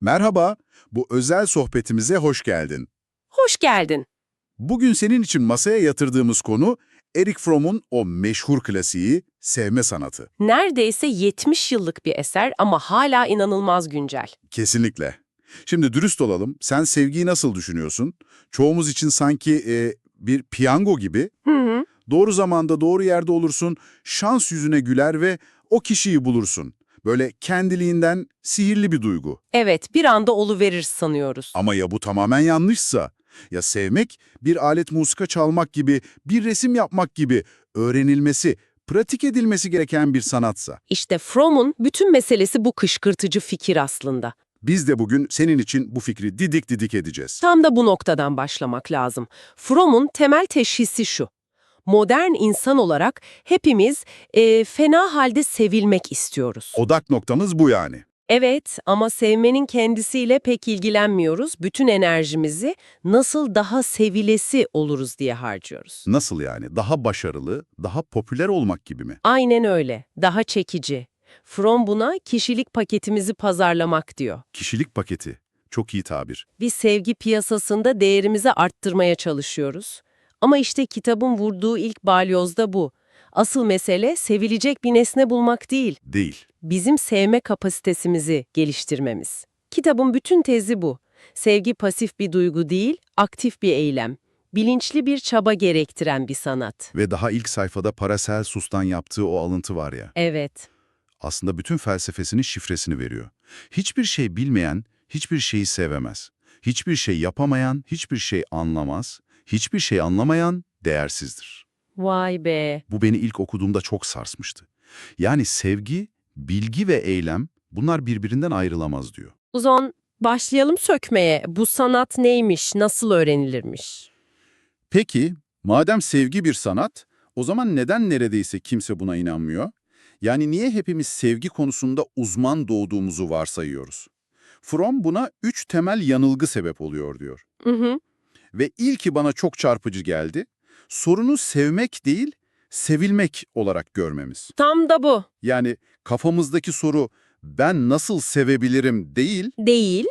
Merhaba, bu özel sohbetimize hoş geldin. Hoş geldin. Bugün senin için masaya yatırdığımız konu Eric Fromm'un o meşhur klasiği sevme sanatı. Neredeyse 70 yıllık bir eser ama hala inanılmaz güncel. Kesinlikle. Şimdi dürüst olalım, sen sevgiyi nasıl düşünüyorsun? Çoğumuz için sanki e, bir piyango gibi. Hı hı. Doğru zamanda doğru yerde olursun, şans yüzüne güler ve o kişiyi bulursun. Böyle kendiliğinden sihirli bir duygu. Evet, bir anda oluverir sanıyoruz. Ama ya bu tamamen yanlışsa? Ya sevmek bir alet musika çalmak gibi, bir resim yapmak gibi öğrenilmesi, pratik edilmesi gereken bir sanatsa? İşte Fromm'un bütün meselesi bu kışkırtıcı fikir aslında. Biz de bugün senin için bu fikri didik didik edeceğiz. Tam da bu noktadan başlamak lazım. Fromm'un temel teşhisi şu. Modern insan olarak hepimiz e, fena halde sevilmek istiyoruz. Odak noktamız bu yani. Evet ama sevmenin kendisiyle pek ilgilenmiyoruz. Bütün enerjimizi nasıl daha sevilesi oluruz diye harcıyoruz. Nasıl yani? Daha başarılı, daha popüler olmak gibi mi? Aynen öyle. Daha çekici. Fromm buna kişilik paketimizi pazarlamak diyor. Kişilik paketi. Çok iyi tabir. Bir sevgi piyasasında değerimizi arttırmaya çalışıyoruz. Ama işte kitabın vurduğu ilk balyozda bu. Asıl mesele sevilecek bir nesne bulmak değil, Değil. bizim sevme kapasitesimizi geliştirmemiz. Kitabın bütün tezi bu. Sevgi pasif bir duygu değil, aktif bir eylem. Bilinçli bir çaba gerektiren bir sanat. Ve daha ilk sayfada Paracelsus'tan yaptığı o alıntı var ya. Evet. aslında bütün felsefesinin şifresini veriyor. Hiçbir şey bilmeyen, hiçbir şeyi sevemez. Hiçbir şey yapamayan, hiçbir şey anlamaz. Hiçbir şey anlamayan değersizdir. Vay be. Bu beni ilk okuduğumda çok sarsmıştı. Yani sevgi, bilgi ve eylem bunlar birbirinden ayrılamaz diyor. O zaman başlayalım sökmeye. Bu sanat neymiş, nasıl öğrenilirmiş? Peki, madem sevgi bir sanat, o zaman neden neredeyse kimse buna inanmıyor? Yani niye hepimiz sevgi konusunda uzman doğduğumuzu varsayıyoruz? Fromm buna üç temel yanılgı sebep oluyor diyor. Hı hı. Ve ilki bana çok çarpıcı geldi. Sorunu sevmek değil, sevilmek olarak görmemiz. Tam da bu. Yani kafamızdaki soru ben nasıl sevebilirim değil, Değil.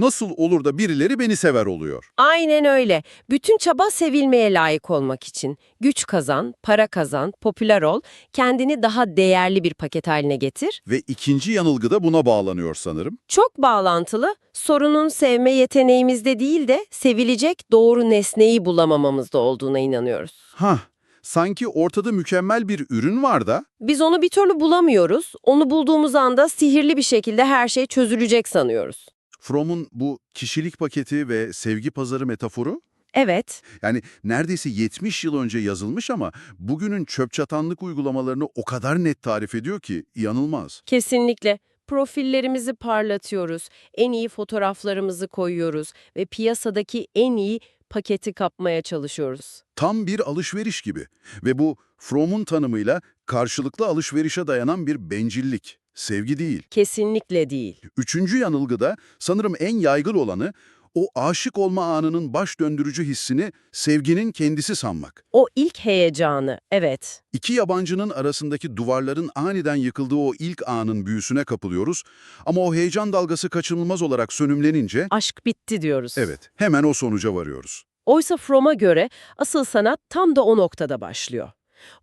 Nasıl olur da birileri beni sever oluyor. Aynen öyle. Bütün çaba sevilmeye layık olmak için. Güç kazan, para kazan, popüler ol, kendini daha değerli bir paket haline getir. Ve ikinci yanılgı da buna bağlanıyor sanırım. Çok bağlantılı, sorunun sevme yeteneğimizde değil de sevilecek doğru nesneyi bulamamamızda olduğuna inanıyoruz. Hah, sanki ortada mükemmel bir ürün var da Biz onu bir türlü bulamıyoruz. Onu bulduğumuz anda sihirli bir şekilde her şey çözülecek sanıyoruz. Fromm'un bu kişilik paketi ve sevgi pazarı metaforu Evet, yani neredeyse 70 yıl önce yazılmış ama bugünün çöp çatanlık uygulamalarını o kadar net tarif ediyor ki inanılmaz. kesinlikle. Profillerimizi parlatıyoruz, en iyi fotoğraflarımızı koyuyoruz ve piyasadaki en iyi paketi kapmaya çalışıyoruz. Tam bir alışveriş gibi ve bu Fromm'un tanımıyla karşılıklı alışverişe dayanan bir bencillik, sevgi değil. Kesinlikle değil. Üçüncü yanılgıda sanırım en yaygın olanı o aşık olma anının baş döndürücü hissini sevginin kendisi sanmak. O ilk heyecanı, evet. İki yabancının arasındaki duvarların aniden yıkıldığı o ilk anın büyüsüne kapılıyoruz ama o heyecan dalgası kaçınılmaz olarak sönümlenince Aşk bitti diyoruz. evet hemen o sonuca varıyoruz. Oysa Fromm'a göre asıl sanat tam da o noktada başlıyor.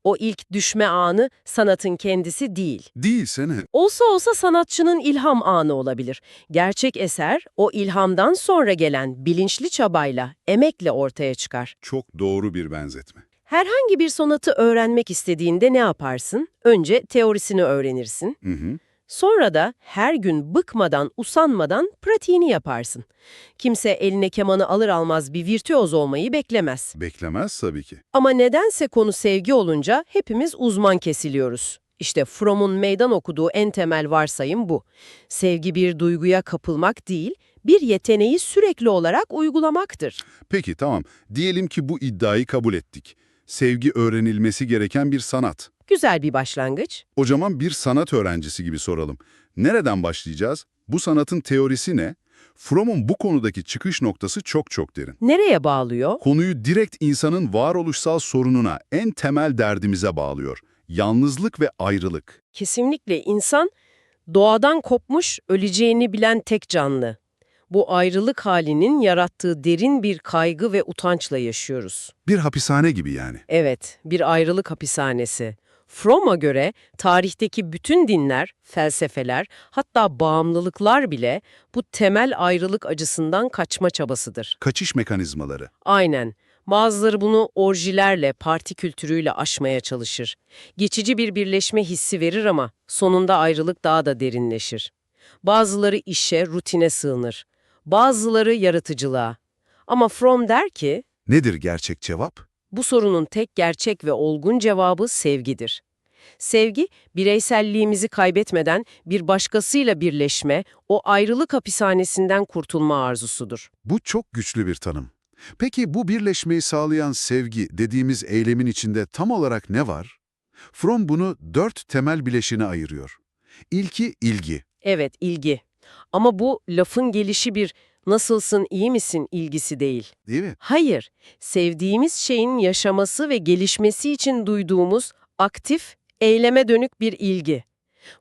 O ilk düşme anı sanatın kendisi değil. Değilsene. Olsa olsa sanatçının ilham anı olabilir. Gerçek eser o ilhamdan sonra gelen bilinçli çabayla, emekle ortaya çıkar. Çok doğru bir benzetme. Herhangi bir sonatı öğrenmek istediğinde ne yaparsın? Önce teorisini öğrenirsin. Hı hı. Sonra da her gün bıkmadan, usanmadan pratiğini yaparsın. Kimse eline kemanı alır almaz bir virtüöz olmayı beklemez. Beklemez tabii ki. Ama nedense konu sevgi olunca hepimiz uzman kesiliyoruz. İşte Fromm'un meydan okuduğu en temel varsayım bu. Sevgi bir duyguya kapılmak değil, bir yeteneği sürekli olarak uygulamaktır. Peki tamam. Diyelim ki bu iddiayı kabul ettik. Sevgi öğrenilmesi gereken bir sanat. Güzel bir başlangıç. O zaman bir sanat öğrencisi gibi soralım. Nereden başlayacağız? Bu sanatın teorisi ne? Fromm'un bu konudaki çıkış noktası çok çok derin. Nereye bağlıyor? Konuyu direkt insanın varoluşsal sorununa, en temel derdimize bağlıyor. Yalnızlık ve ayrılık. Kesinlikle insan doğadan kopmuş, öleceğini bilen tek canlı. Bu ayrılık halinin yarattığı derin bir kaygı ve utançla yaşıyoruz. Bir hapishane gibi yani. Evet, bir ayrılık hapishanesi. Fromm'a göre tarihteki bütün dinler, felsefeler, hatta bağımlılıklar bile bu temel ayrılık acısından kaçma çabasıdır. Kaçış mekanizmaları. Aynen. Bazıları bunu orjilerle, parti kültürüyle aşmaya çalışır. Geçici bir birleşme hissi verir ama sonunda ayrılık daha da derinleşir. Bazıları işe, rutine sığınır. Bazıları yaratıcılığa. Ama Fromm der ki, Nedir gerçek cevap? bu sorunun tek gerçek ve olgun cevabı sevgidir. Sevgi, bireyselliğimizi kaybetmeden bir başkasıyla birleşme, o ayrılık hapishanesinden kurtulma arzusudur. Bu çok güçlü bir tanım. Peki bu birleşmeyi sağlayan sevgi dediğimiz eylemin içinde tam olarak ne var? Fromm bunu dört temel bileşine ayırıyor. İlki ilgi. Evet, ilgi. Ama bu lafın gelişi bir nasılsın, iyi misin ilgisi değil. Değil mi? Hayır, sevdiğimiz şeyin yaşaması ve gelişmesi için duyduğumuz aktif, eyleme dönük bir ilgi.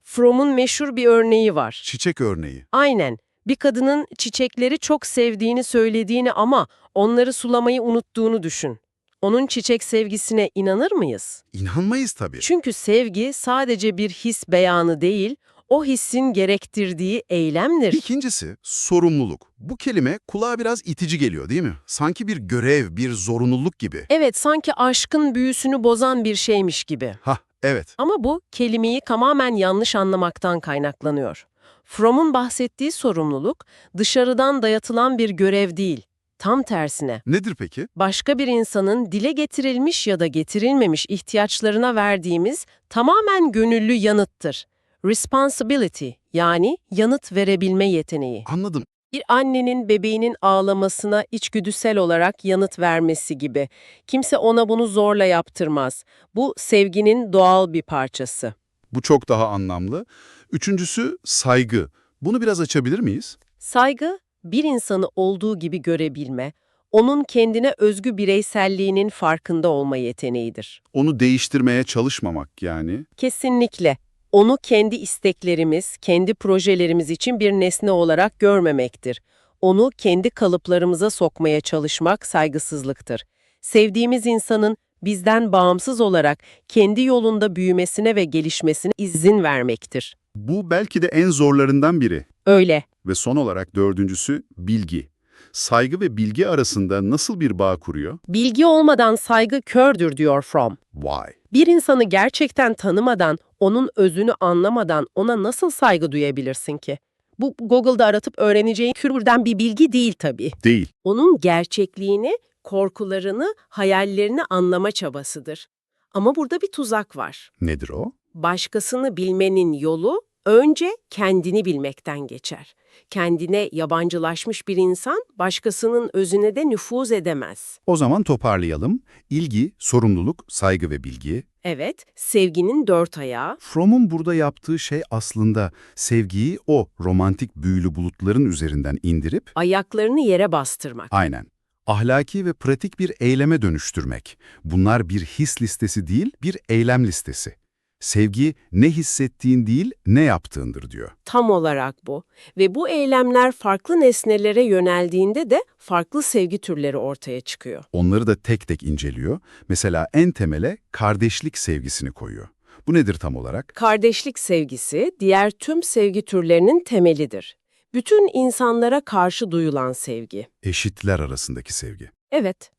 Fromm'un meşhur bir örneği var. Çiçek örneği. Aynen, bir kadının çiçekleri çok sevdiğini söylediğini ama onları sulamayı unuttuğunu düşün. Onun çiçek sevgisine inanır mıyız? İnanmayız tabii. Çünkü sevgi sadece bir his beyanı değil, o hissin gerektirdiği eylemdir. İkincisi sorumluluk. Bu kelime kulağa biraz itici geliyor değil mi? Sanki bir görev, bir zorunluluk gibi. Evet, sanki aşkın büyüsünü bozan bir şeymiş gibi. Hah, evet. Ama bu kelimeyi tamamen yanlış anlamaktan kaynaklanıyor. Fromm'un bahsettiği sorumluluk dışarıdan dayatılan bir görev değil. Tam tersine, Nedir peki? başka bir insanın dile getirilmiş ya da getirilmemiş ihtiyaçlarına verdiğimiz tamamen gönüllü yanıttır. Responsibility yani yanıt verebilme yeteneği. Anladım. Bir annenin bebeğinin ağlamasına içgüdüsel olarak yanıt vermesi gibi. Kimse ona bunu zorla yaptırmaz. Bu sevginin doğal bir parçası. Bu çok daha anlamlı. Üçüncüsü saygı. Bunu biraz açabilir miyiz? Saygı, bir insanı olduğu gibi görebilme, onun kendine özgü bireyselliğinin farkında olma yeteneğidir. Onu değiştirmeye çalışmamak yani. Kesinlikle. Onu kendi isteklerimiz, kendi projelerimiz için bir nesne olarak görmemektir. Onu kendi kalıplarımıza sokmaya çalışmak saygısızlıktır. Sevdiğimiz insanın bizden bağımsız olarak kendi yolunda büyümesine ve gelişmesine izin vermektir. Bu belki de en zorlarından biri. Öyle. Ve son olarak dördüncüsü bilgi. Saygı ve bilgi arasında nasıl bir bağ kuruyor? Bilgi olmadan saygı kördür diyor Fromm. Why? Bir insanı gerçekten tanımadan, onun özünü anlamadan ona nasıl saygı duyabilirsin ki? Bu Google'da aratıp öğreneceğin türden bir bilgi değil tabii. Değil. Onun gerçekliğini, korkularını, hayallerini anlama çabasıdır. Ama burada bir tuzak var. Nedir o? Başkasını bilmenin yolu önce kendini bilmekten geçer. Kendine yabancılaşmış bir insan başkasının özüne de nüfuz edemez. O zaman toparlayalım. İlgi, sorumluluk, saygı ve bilgi. Evet, sevginin dört ayağı, Fromm'un burada yaptığı şey aslında sevgiyi o romantik büyülü bulutların üzerinden indirip ayaklarını yere bastırmak. aynen ahlaki ve pratik bir eyleme dönüştürmek. Bunlar bir his listesi değil, bir eylem listesi. Sevgi ne hissettiğin değil, ne yaptığındır diyor. Tam olarak bu. Ve bu eylemler farklı nesnelere yöneldiğinde de farklı sevgi türleri ortaya çıkıyor. Onları da tek tek inceliyor. Mesela en temele kardeşlik sevgisini koyuyor. Bu nedir tam olarak? Kardeşlik sevgisi diğer tüm sevgi türlerinin temelidir. Bütün insanlara karşı duyulan sevgi. Eşitler arasındaki sevgi. Evet,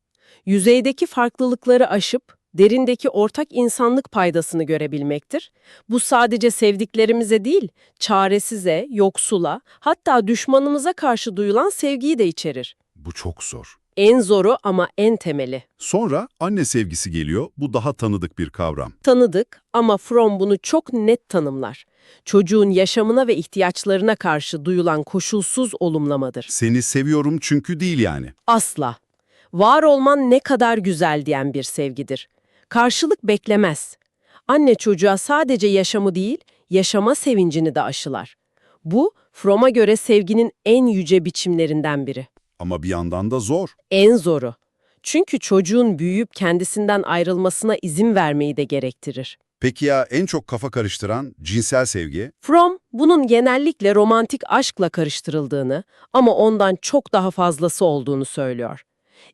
yüzeydeki farklılıkları aşıp derindeki ortak insanlık paydasını görebilmektir. Bu sadece sevdiklerimize değil, çaresize, yoksula, hatta düşmanımıza karşı duyulan sevgiyi de içerir. Bu çok zor. En zoru ama en temeli. Sonra anne sevgisi geliyor. Bu daha tanıdık bir kavram. Tanıdık ama Fromm bunu çok net tanımlar. Çocuğun yaşamına ve ihtiyaçlarına karşı duyulan koşulsuz olumlamadır. Seni seviyorum çünkü değil yani. Asla. Var olman ne kadar güzel diyen bir sevgidir. Karşılık beklemez. Anne çocuğa sadece yaşamı değil, yaşama sevincini de aşılar. Bu, Fromm'a göre sevginin en yüce biçimlerinden biri. Ama bir yandan da zor. En zoru. Çünkü çocuğun büyüyüp kendisinden ayrılmasına izin vermeyi de gerektirir. Peki ya en çok kafa karıştıran cinsel sevgi? Fromm bunun genellikle romantik aşkla karıştırıldığını ama ondan çok daha fazlası olduğunu söylüyor.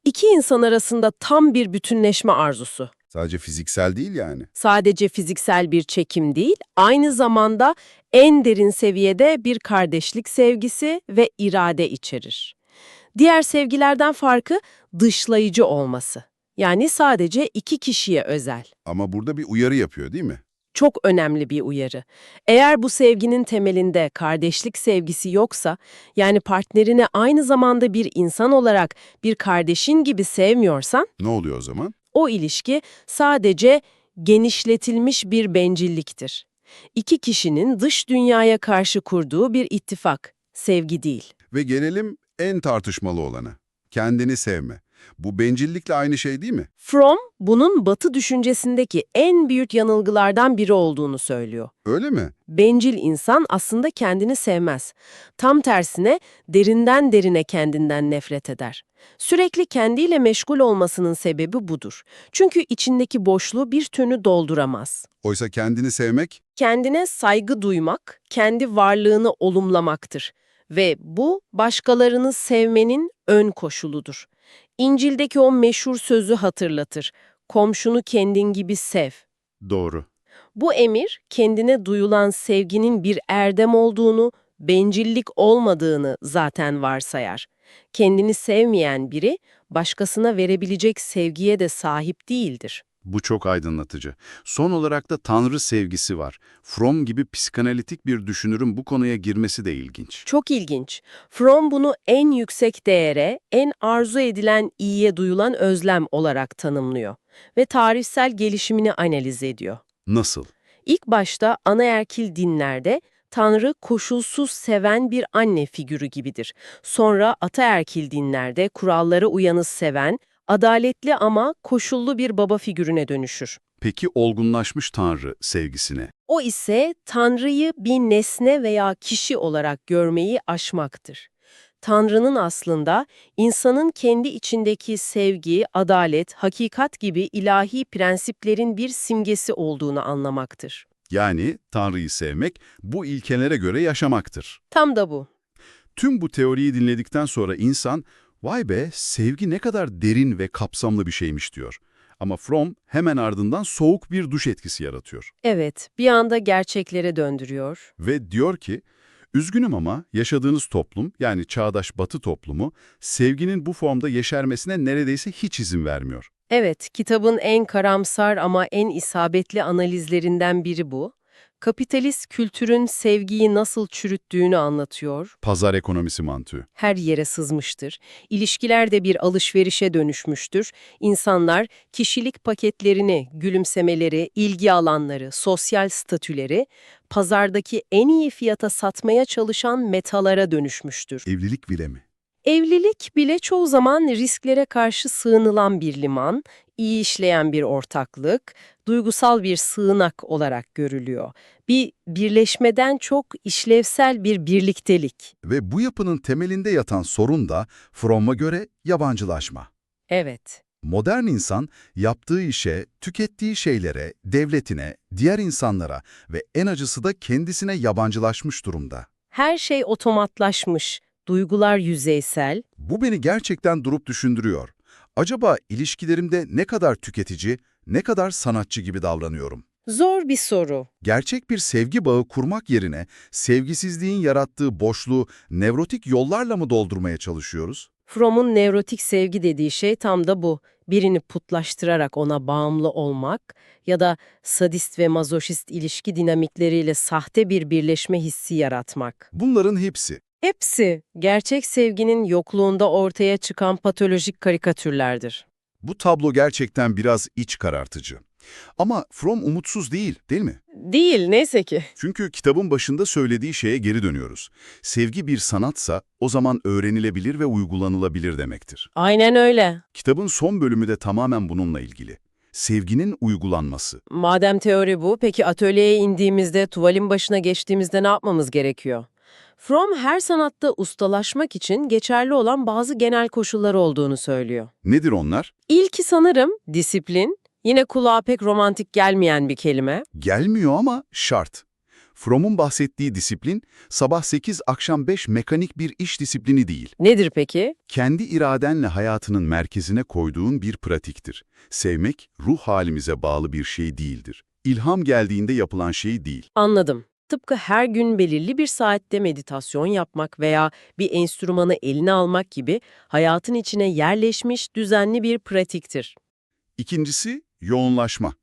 İki insan arasında tam bir bütünleşme arzusu. Sadece fiziksel değil yani. Sadece fiziksel bir çekim değil, aynı zamanda en derin seviyede bir kardeşlik sevgisi ve irade içerir. Diğer sevgilerden farkı dışlayıcı olması. Yani sadece iki kişiye özel. Ama burada bir uyarı yapıyor değil mi? Çok önemli bir uyarı. Eğer bu sevginin temelinde kardeşlik sevgisi yoksa, yani partnerini aynı zamanda bir insan olarak bir kardeşin gibi sevmiyorsan, Ne oluyor o zaman? O ilişki sadece genişletilmiş bir bencilliktir. İki kişinin dış dünyaya karşı kurduğu bir ittifak, sevgi değil. Ve gelelim en tartışmalı olana. Kendini sevme. Bu bencillikle aynı şey değil mi? Fromm, bunun Batı düşüncesindeki en büyük yanılgılardan biri olduğunu söylüyor. Öyle mi? Bencil insan aslında kendini sevmez. Tam tersine derinden derine kendinden nefret eder. Sürekli kendiyle meşgul olmasının sebebi budur. Çünkü içindeki boşluğu bir tönü dolduramaz. Oysa kendini sevmek Kendine saygı duymak, kendi varlığını olumlamaktır. Ve bu başkalarını sevmenin ön koşuludur. İncil'deki o meşhur sözü hatırlatır. Komşunu kendin gibi sev. doğru. Bu emir kendine duyulan sevginin bir erdem olduğunu, bencillik olmadığını zaten varsayar. Kendini sevmeyen biri başkasına verebilecek sevgiye de sahip değildir. Bu çok aydınlatıcı. Son olarak da Tanrı sevgisi var. Fromm gibi psikanalitik bir düşünürün bu konuya girmesi de ilginç. Çok ilginç. Fromm bunu en yüksek değere, en arzu edilen iyiye duyulan özlem olarak tanımlıyor ve tarihsel gelişimini analiz ediyor. Nasıl? İlk başta anaerkil dinlerde Tanrı koşulsuz seven bir anne figürü gibidir. Sonra ataerkil dinlerde kurallara uyanı seven, adaletli ama koşullu bir baba figürüne dönüşür. Peki olgunlaşmış Tanrı sevgisine? O ise Tanrı'yı bir nesne veya kişi olarak görmeyi aşmaktır. Tanrı'nın aslında insanın kendi içindeki sevgi, adalet, hakikat gibi ilahi prensiplerin bir simgesi olduğunu anlamaktır. Yani Tanrı'yı sevmek bu ilkelere göre yaşamaktır. Tam da bu. Tüm bu teoriyi dinledikten sonra insan, vay be sevgi ne kadar derin ve kapsamlı bir şeymiş diyor. Ama Fromm hemen ardından soğuk bir duş etkisi yaratıyor. Evet, bir anda gerçeklere döndürüyor. Ve diyor ki, üzgünüm ama yaşadığınız toplum yani çağdaş batı toplumu sevginin bu formda yeşermesine neredeyse hiç izin vermiyor. Evet, kitabın en karamsar ama en isabetli analizlerinden biri bu. Kapitalist kültürün sevgiyi nasıl çürüttüğünü anlatıyor. Pazar ekonomisi mantığı. her yere sızmıştır. İlişkiler de bir alışverişe dönüşmüştür. İnsanlar kişilik paketlerini, gülümsemeleri, ilgi alanları, sosyal statüleri pazardaki en iyi fiyata satmaya çalışan metalara dönüşmüştür. Evlilik bile mi? Evlilik bile çoğu zaman risklere karşı sığınılan bir liman, iyi işleyen bir ortaklık, duygusal bir sığınak olarak görülüyor. Bir birleşmeden çok işlevsel bir birliktelik. Ve bu yapının temelinde yatan sorun da Fromm'a göre yabancılaşma. Evet. Modern insan yaptığı işe, tükettiği şeylere, devletine, diğer insanlara ve en acısı da kendisine yabancılaşmış durumda. Her şey otomatlaşmış, duygular yüzeysel. Bu beni gerçekten durup düşündürüyor. Acaba ilişkilerimde ne kadar tüketici, ne kadar sanatçı gibi davranıyorum? Zor bir soru. Gerçek bir sevgi bağı kurmak yerine sevgisizliğin yarattığı boşluğu nevrotik yollarla mı doldurmaya çalışıyoruz? Fromm'un nevrotik sevgi dediği şey tam da bu. Birini putlaştırarak ona bağımlı olmak ya da sadist ve mazoşist ilişki dinamikleriyle sahte bir birleşme hissi yaratmak. Bunların hepsi Hepsi gerçek sevginin yokluğunda ortaya çıkan patolojik karikatürlerdir. Bu tablo gerçekten biraz iç karartıcı. Ama Fromm umutsuz değil, değil mi? Değil neyse ki. Çünkü kitabın başında söylediği şeye geri dönüyoruz. Sevgi bir sanatsa o zaman öğrenilebilir ve uygulanılabilir demektir. Aynen öyle. Kitabın son bölümü de tamamen bununla ilgili. Sevginin uygulanması. Madem teori bu, peki atölyeye indiğimizde, tuvalin başına geçtiğimizde ne yapmamız gerekiyor? Fromm her sanatta ustalaşmak için geçerli olan bazı genel koşullar olduğunu söylüyor. Nedir onlar? İlki sanırım disiplin, Yine kulağa pek romantik gelmeyen bir kelime. Gelmiyor ama şart. Fromm'un bahsettiği disiplin, sabah 8 akşam 5 mekanik bir iş disiplini değil. Nedir peki? Kendi iradenle hayatının merkezine koyduğun bir pratiktir. Sevmek, ruh halimize bağlı bir şey değildir. İlham geldiğinde yapılan şey değil. Anladım. Tıpkı her gün belirli bir saatte meditasyon yapmak veya bir enstrümanı eline almak gibi hayatın içine yerleşmiş düzenli bir pratiktir. İkincisi, yoğunlaşma.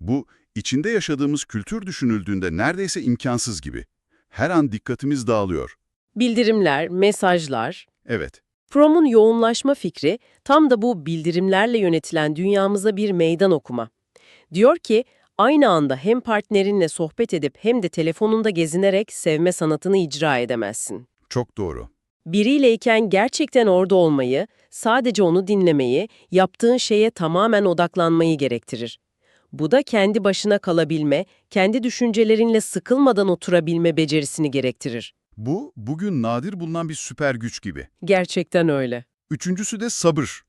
Bu, içinde yaşadığımız kültür düşünüldüğünde neredeyse imkansız gibi. Her an dikkatimiz dağılıyor. Bildirimler, mesajlar. Evet, Fromm'un yoğunlaşma fikri tam da bu bildirimlerle yönetilen dünyamıza bir meydan okuma. Diyor ki, aynı anda hem partnerinle sohbet edip hem de telefonunda gezinerek sevme sanatını icra edemezsin. çok doğru. Biriyleyken gerçekten orada olmayı, sadece onu dinlemeyi, yaptığın şeye tamamen odaklanmayı gerektirir. Bu da kendi başına kalabilme, kendi düşüncelerinle sıkılmadan oturabilme becerisini gerektirir. Bu, bugün nadir bulunan bir süper güç gibi. Gerçekten öyle. Üçüncüsü de sabır.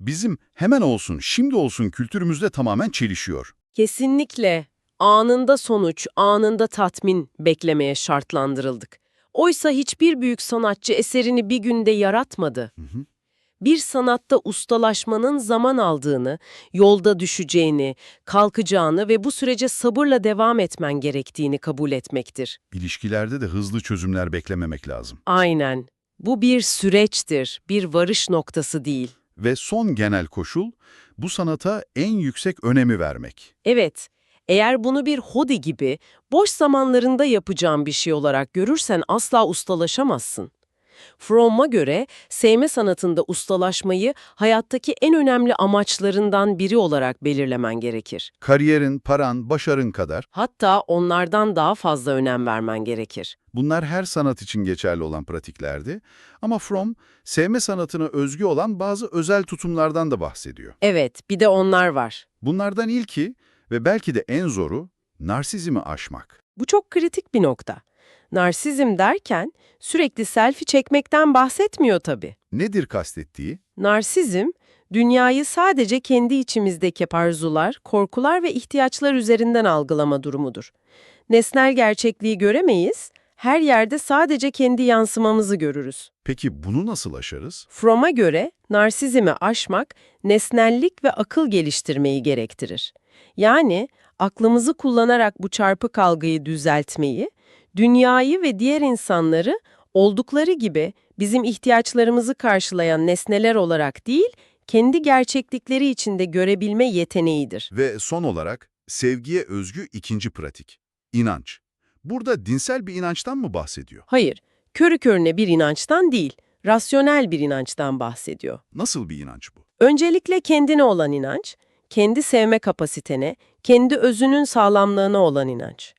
Bizim hemen olsun, şimdi olsun kültürümüzde tamamen çelişiyor. Kesinlikle anında sonuç, anında tatmin beklemeye şartlandırıldık. Oysa hiçbir büyük sanatçı eserini bir günde yaratmadı. hı. Bir sanatta ustalaşmanın zaman aldığını, yolda düşeceğini, kalkacağını ve bu sürece sabırla devam etmen gerektiğini kabul etmektir. İlişkilerde de hızlı çözümler beklememek lazım. Aynen. Bu bir süreçtir, bir varış noktası değil. Ve son genel koşul, bu sanata en yüksek önemi vermek. Evet, eğer bunu bir hobi gibi boş zamanlarında yapacağın bir şey olarak görürsen asla ustalaşamazsın. Fromm'a göre sevme sanatında ustalaşmayı hayattaki en önemli amaçlarından biri olarak belirlemen gerekir. Kariyerin, paran, başarın kadar. Hatta onlardan daha fazla önem vermen gerekir. Bunlar her sanat için geçerli olan pratiklerdi. Ama Fromm, sevme sanatına özgü olan bazı özel tutumlardan da bahsediyor. Evet, bir de onlar var. Bunlardan ilki ve belki de en zoru, narsizmi aşmak. Bu çok kritik bir nokta. Narsizm derken sürekli selfie çekmekten bahsetmiyor tabii. Nedir kastettiği? Narsizm, dünyayı sadece kendi içimizdeki arzular, korkular ve ihtiyaçlar üzerinden algılama durumudur. Nesnel gerçekliği göremeyiz, her yerde sadece kendi yansımamızı görürüz. Peki bunu nasıl aşarız? Fromm'a göre narsizmi aşmak, nesnellik ve akıl geliştirmeyi gerektirir. Yani aklımızı kullanarak bu çarpık algıyı düzeltmeyi, dünyayı ve diğer insanları oldukları gibi bizim ihtiyaçlarımızı karşılayan nesneler olarak değil, kendi gerçeklikleri içinde görebilme yeteneğidir. Ve son olarak sevgiye özgü ikinci pratik, inanç. Burada dinsel bir inançtan mı bahsediyor? Hayır, körü körüne bir inançtan değil, rasyonel bir inançtan bahsediyor. Nasıl bir inanç bu? Öncelikle kendine olan inanç, kendi sevme kapasitene, kendi özünün sağlamlığına olan inanç.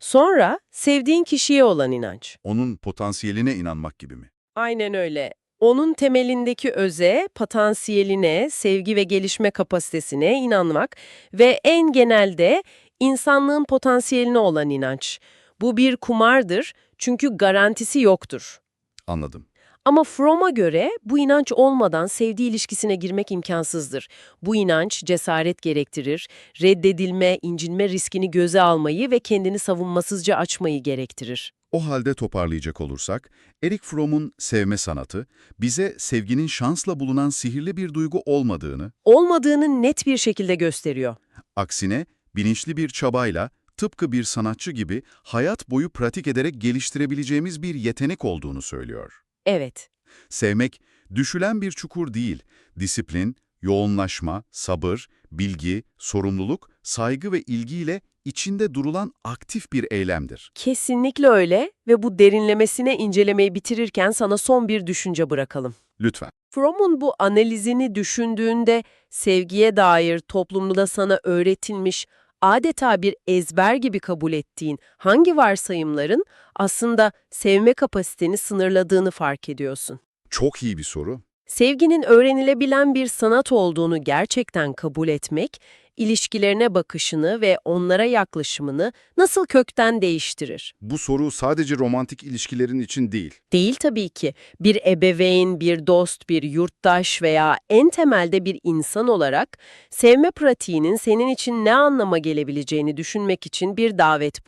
Sonra sevdiğin kişiye olan inanç. Onun potansiyeline inanmak gibi mi? Aynen öyle. Onun temelindeki öze, potansiyeline, sevgi ve gelişme kapasitesine inanmak ve en genelde insanlığın potansiyeline olan inanç. Bu bir kumardır çünkü garantisi yoktur. Anladım. Ama Fromm'a göre bu inanç olmadan sevdiği ilişkisine girmek imkansızdır. Bu inanç cesaret gerektirir, reddedilme, incinme riskini göze almayı ve kendini savunmasızca açmayı gerektirir. O halde toparlayacak olursak, Erik Fromm'un sevme sanatı, bize sevginin şansla bulunan sihirli bir duygu olmadığını, Olmadığını net bir şekilde gösteriyor. aksine bilinçli bir çabayla, tıpkı bir sanatçı gibi hayat boyu pratik ederek geliştirebileceğimiz bir yetenek olduğunu söylüyor. Evet, Sevmek, düşülen bir çukur değil, disiplin, yoğunlaşma, sabır, bilgi, sorumluluk, saygı ve ilgiyle içinde durulan aktif bir eylemdir. kesinlikle öyle ve bu derinlemesine incelemeyi bitirirken sana son bir düşünce bırakalım. Lütfen. Fromm'un bu analizini düşündüğünde sevgiye dair toplumda sana öğretilmiş, adeta bir ezber gibi kabul ettiğin hangi varsayımların aslında sevme kapasiteni sınırladığını fark ediyorsun. Çok iyi bir soru. Sevginin öğrenilebilen bir sanat olduğunu gerçekten kabul etmek, ilişkilerine bakışını ve onlara yaklaşımını nasıl kökten değiştirir? Bu soru sadece romantik ilişkilerin için değil. Değil tabii ki. Bir ebeveyn, bir dost, bir yurttaş veya en temelde bir insan olarak sevme pratiğinin senin için ne anlama gelebileceğini düşünmek için bir davet bu.